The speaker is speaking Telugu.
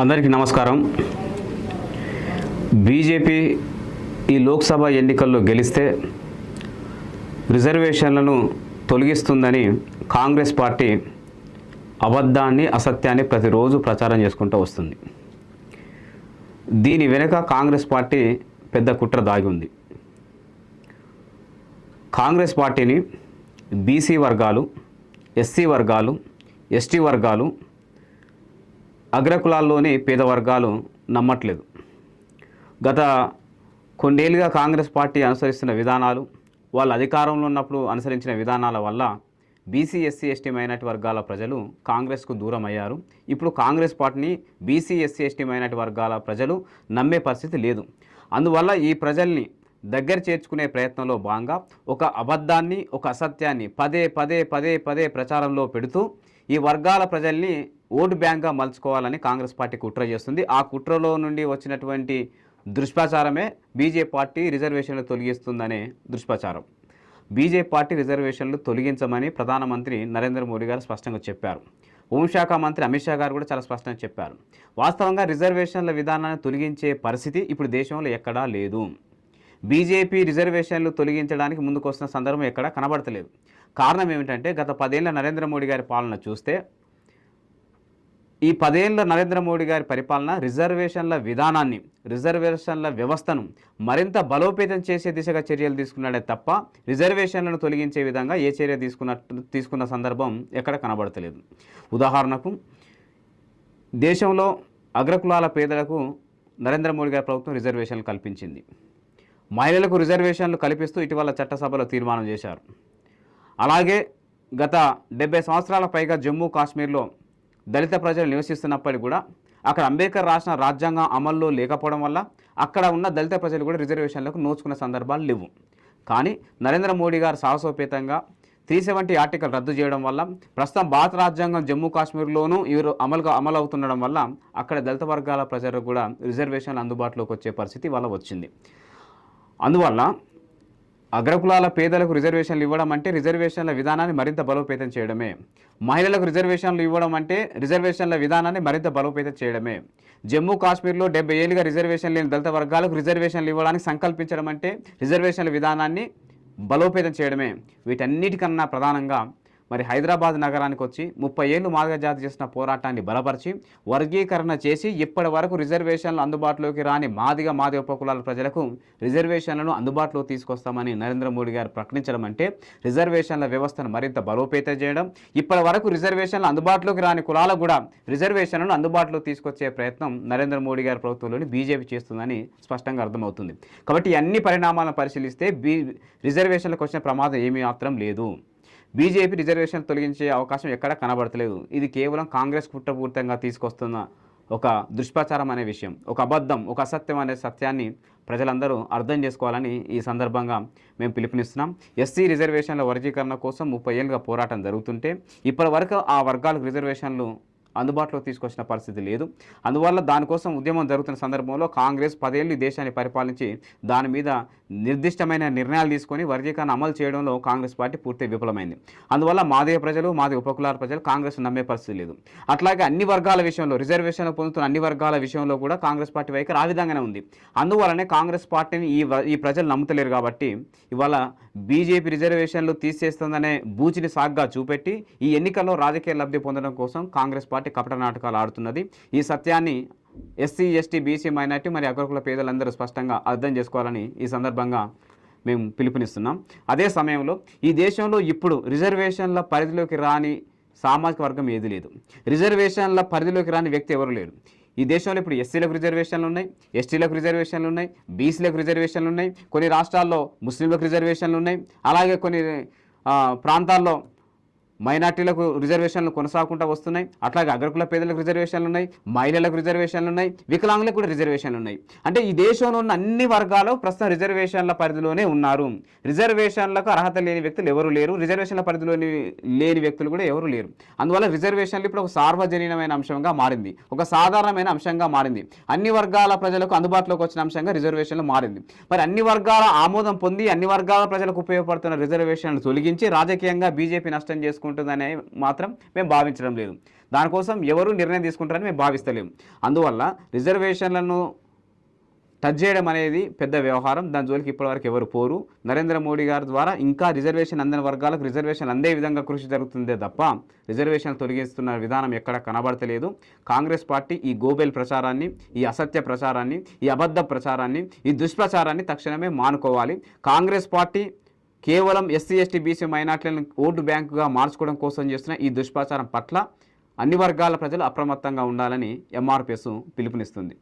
అందరికీ నమస్కారం. బీజేపీ ఈ లోక్సభ ఎన్నికల్లో గెలిస్తే రిజర్వేషన్లను తొలగిస్తుందని కాంగ్రెస్ పార్టీ అబద్ధాన్ని అసత్యాన్ని ప్రతిరోజు ప్రచారం చేసుకుంటూ వస్తుంది. దీని వెనుక కాంగ్రెస్ పార్టీ పెద్ద కుట్ర దాగి ఉంది. కాంగ్రెస్ పార్టీని బీసీ వర్గాలు ఎస్సీ వర్గాలు ఎస్టీ వర్గాలు అగ్రకులాల్లోని పేద వర్గాలు నమ్మట్లేదు. గత కొన్నేళ్ళుగా కాంగ్రెస్ పార్టీ అనుసరిస్తున్న విధానాలు వాళ్ళు అధికారంలో ఉన్నప్పుడు అనుసరించిన విధానాల వల్ల బీసీ ఎస్సీ ఎస్టీ మైనార్టీ వర్గాల ప్రజలు కాంగ్రెస్కు దూరం అయ్యారు ఇప్పుడు కాంగ్రెస్ పార్టీని బీసీ ఎస్సీ ఎస్టీ మైనార్టీ వర్గాల ప్రజలు నమ్మే పరిస్థితి లేదు. అందువల్ల ఈ ప్రజల్ని దగ్గర చేర్చుకునే ప్రయత్నంలో భాగంగా ఒక అబద్ధాన్ని ఒక అసత్యాన్ని పదే పదే పదే పదే ప్రచారంలో పెడుతూ ఈ వర్గాల ప్రజల్ని ఓటు బ్యాంక్గా మలుచుకోవాలని కాంగ్రెస్ పార్టీ కుట్ర చేస్తుంది. ఆ కుట్రలో నుండి వచ్చినటువంటి దుష్ప్రచారమే బీజేపీ పార్టీ రిజర్వేషన్లు తొలగిస్తుందనే దుష్ప్రచారం. బీజేపీ పార్టీ రిజర్వేషన్లు తొలగించమని ప్రధానమంత్రి నరేంద్ర మోడీ గారు స్పష్టంగా చెప్పారు. హోంశాఖ మంత్రి అమిత్ షా గారు కూడా చాలా స్పష్టంగా చెప్పారు. వాస్తవంగా రిజర్వేషన్ల విధానాన్ని తొలగించే పరిస్థితి ఇప్పుడు దేశంలో ఎక్కడా లేదు. బీజేపీ రిజర్వేషన్లు తొలగించడానికి ముందుకొస్తున్న సందర్భం ఎక్కడ కనబడతలేదు. కారణం ఏమిటంటే గత పదేళ్ళ నరేంద్ర మోడీ గారి పాలన చూస్తే ఈ పదేళ్ళ నరేంద్ర మోడీ గారి పరిపాలన రిజర్వేషన్ల విధానాన్ని రిజర్వేషన్ల వ్యవస్థను మరింత బలోపేతం చేసే దిశగా చర్యలు తీసుకున్నాడే తప్ప రిజర్వేషన్లను తొలగించే విధంగా ఏ చర్య తీసుకున్నట్టు తీసుకున్న సందర్భం ఎక్కడ కనబడతలేదు. ఉదాహరణకు దేశంలో అగ్రకులాల పేదలకు నరేంద్ర మోడీ గారి ప్రభుత్వం రిజర్వేషన్లు కల్పించింది. మహిళలకు రిజర్వేషన్లు కల్పిస్తూ ఇటీవల చట్టసభలో తీర్మానం చేశారు. అలాగే గత డెబ్బై సంవత్సరాల పైగా జమ్మూ కాశ్మీర్లో దళిత ప్రజలు నివసిస్తున్నప్పటికీ కూడా అక్కడ అంబేద్కర్ రాసిన రాజ్యాంగం అమల్లో లేకపోవడం వల్ల అక్కడ ఉన్న దళిత ప్రజలు కూడా రిజర్వేషన్లకు నోచుకున్న సందర్భాలు లేవు. కానీ నరేంద్ర మోడీ గారు సాహసోపేతంగా త్రీ సెవెంటీ ఆర్టికల్ రద్దు చేయడం వల్ల ప్రస్తుతం భారత రాజ్యాంగం జమ్మూ కాశ్మీర్లోనూ ఇవి అమలుగా అమలు అవుతుండడం వల్ల అక్కడ దళిత వర్గాల ప్రజలకు కూడా రిజర్వేషన్లు అందుబాటులోకి వచ్చే పరిస్థితి వల్ల వచ్చింది. అందువల్ల అగ్రకులాల పేదలకు రిజర్వేషన్లు ఇవ్వడం అంటే రిజర్వేషన్ల విధానాన్ని మరింత బలోపేతం చేయడమే. మహిళలకు రిజర్వేషన్లు ఇవ్వడం అంటే రిజర్వేషన్ల విధానాన్ని మరింత బలోపేతం చేయడమే. జమ్మూ కాశ్మీర్లో డెబ్బై ఏళ్ళుగా రిజర్వేషన్ లేని దళిత వర్గాలకు రిజర్వేషన్లు ఇవ్వడానికి సంకల్పించడం అంటే రిజర్వేషన్ల విధానాన్ని బలోపేతం చేయడమే. వీటన్నిటికన్నా ప్రధానంగా మరి హైదరాబాద్ నగరానికి వచ్చి ముప్పై ఏళ్ళు మాదిగ జాతి చేసిన పోరాటాన్ని బలపరిచి వర్గీకరణ చేసి ఇప్పటి వరకు రిజర్వేషన్లు అందుబాటులోకి రాని మాదిగ మాదిగ ఉపకులాల ప్రజలకు రిజర్వేషన్లను అందుబాటులో తీసుకొస్తామని నరేంద్ర మోడీ గారు ప్రకటించడం అంటే రిజర్వేషన్ల వ్యవస్థను మరింత బలోపేతం చేయడం ఇప్పటి వరకు రిజర్వేషన్లు అందుబాటులోకి రాని కులాలకు కూడా రిజర్వేషన్లను అందుబాటులో తీసుకొచ్చే ప్రయత్నం నరేంద్ర మోడీ గారి ప్రభుత్వంలోని బీజేపీ చేస్తుందని స్పష్టంగా అర్థమవుతుంది. కాబట్టి అన్ని పరిణామాలను పరిశీలిస్తే బీ రిజర్వేషన్లకు వచ్చిన ప్రమాదం ఏమీ మాత్రం లేదు. బీజేపీ రిజర్వేషన్ తొలగించే అవకాశం ఎక్కడా కనబడతలేదు. ఇది కేవలం కాంగ్రెస్ కుట్రపూరితంగా తీసుకొస్తున్న ఒక దుష్ప్రచారం అనే విషయం. ఒక అబద్ధం ఒక అసత్యం అనే సత్యాన్ని ప్రజలందరూ అర్థం చేసుకోవాలని ఈ సందర్భంగా మేము పిలుపునిస్తున్నాం. ఎస్సీ రిజర్వేషన్ల వర్గీకరణ కోసం ముప్పై ఏళ్ళుగా పోరాటం జరుగుతుంటే ఇప్పటి వరకు ఆ వర్గాలకు రిజర్వేషన్లు అందుబాటులో తీసుకొచ్చిన పరిస్థితి లేదు. అందువల్ల దానికోసం ఉద్యమం జరుగుతున్న సందర్భంలో కాంగ్రెస్ పదేళ్ళు దేశాన్ని పరిపాలించి దాని మీద నిర్దిష్టమైన నిర్ణయాలు తీసుకొని వర్గీకరణ అమలు చేయడంలో కాంగ్రెస్ పార్టీ పూర్తి విఫలమైంది. అందువల్ల మాదే ప్రజలు మాది ఉపకులాల ప్రజలు కాంగ్రెస్ నమ్మే పరిస్థితి లేదు. అట్లాగే అన్ని వర్గాల విషయంలో రిజర్వేషన్లు పొందుతున్న అన్ని వర్గాల విషయంలో కూడా కాంగ్రెస్ పార్టీ వైఖరి ఆ విధంగానే ఉంది. అందువల్లనే కాంగ్రెస్ పార్టీని ఈ వ- ఈ ప్రజలు నమ్ముతలేరు కాబట్టి ఇవాళ బీజేపీ రిజర్వేషన్లు తీసేస్తుందనే బూచిని సాగ్గా చూపెట్టి ఈ ఎన్నికల్లో రాజకీయ లబ్ధి పొందడం కోసం కాంగ్రెస్ పార్టీ కపట నాటకాలు ఆడుతున్నది. ఈ సత్యాన్ని ఎస్సీ ఎస్టీ బీసీ మైనార్టీ మరి అగ్రకుల పేదలందరూ స్పష్టంగా అర్థం చేసుకోవాలని ఈ సందర్భంగా మేము పిలుపునిస్తున్నాం. అదే సమయంలో ఈ దేశంలో ఇప్పుడు రిజర్వేషన్ల పరిధిలోకి రాని సామాజిక వర్గం ఏది లేదు. రిజర్వేషన్ల పరిధిలోకి రాని వ్యక్తి ఎవరు లేరు ఈ దేశంలో ఇప్పుడు ఎస్సీలకు రిజర్వేషన్లు ఉన్నాయి ఎస్టీలకు రిజర్వేషన్లు ఉన్నాయి బీసీలకు రిజర్వేషన్లు ఉన్నాయి కొన్ని రాష్ట్రాల్లో ముస్లింలకు రిజర్వేషన్లు ఉన్నాయి అలాగే కొన్ని ప్రాంతాల్లో మైనార్టీలకు రిజర్వేషన్లు కొనసాగకుండా వస్తున్నాయి. అట్లాగే అగ్రకుల పేదలకు రిజర్వేషన్లు ఉన్నాయి. మహిళలకు రిజర్వేషన్లు ఉన్నాయి. వికలాంగులకు కూడా రిజర్వేషన్లు ఉన్నాయి. అంటే ఈ దేశంలో ఉన్న అన్ని వర్గాలు ప్రస్తుతం రిజర్వేషన్ల పరిధిలోనే ఉన్నారు. రిజర్వేషన్లకు అర్హత లేని వ్యక్తులు ఎవరు లేరు. రిజర్వేషన్ల పరిధిలోని లేని వ్యక్తులు కూడా ఎవరు లేరు. అందువల్ల రిజర్వేషన్లు ఇప్పుడు ఒక సార్వజనీనమైన అంశంగా మారింది. ఒక సాధారణమైన అంశంగా మారింది. అన్ని వర్గాల ప్రజలకు అందుబాటులోకి వచ్చిన అంశంగా రిజర్వేషన్లు మారింది. మరి అన్ని వర్గాల ఆమోదం పొంది అన్ని వర్గాల ప్రజలకు ఉపయోగపడుతున్న రిజర్వేషన్లు తొలగించి రాజకీయంగా బీజేపీ నష్టం ఉంటుందని మాత్రం మేము భావించడం లేదు. దానికోసం ఎవరు నిర్ణయం తీసుకుంటారని మేము భావిస్తలేము అందువల్ల రిజర్వేషన్లను టచ్ చేయడం అనేది పెద్ద వ్యవహారం. దాని జోలికి ఇప్పటివరకు ఎవరు పోరు. నరేంద్ర మోడీ గారి ద్వారా ఇంకా రిజర్వేషన్ అందని వర్గాలకు రిజర్వేషన్ అందే విధంగా కృషి జరుగుతుందే తప్ప రిజర్వేషన్ తొలగిస్తున్న విధానం ఎక్కడ కనబడతలేదు. కాంగ్రెస్ పార్టీ ఈ గోబెల్ ప్రచారాన్ని ఈ అసత్య ప్రచారాన్ని ఈ అబద్ధ ప్రచారాన్ని ఈ దుష్ప్రచారాన్ని తక్షణమే మానుకోవాలి. కాంగ్రెస్ పార్టీ కేవలం ఎస్సీ ఎస్టీ బీసీ మైనార్టీలను ఓటు బ్యాంకుగా మార్చుకోవడం కోసం చేస్తున్న ఈ దుష్ప్రచారం పట్ల అన్ని వర్గాల ప్రజలు అప్రమత్తంగా ఉండాలని ఎంఆర్పిఎస్ పిలుపునిస్తుంది.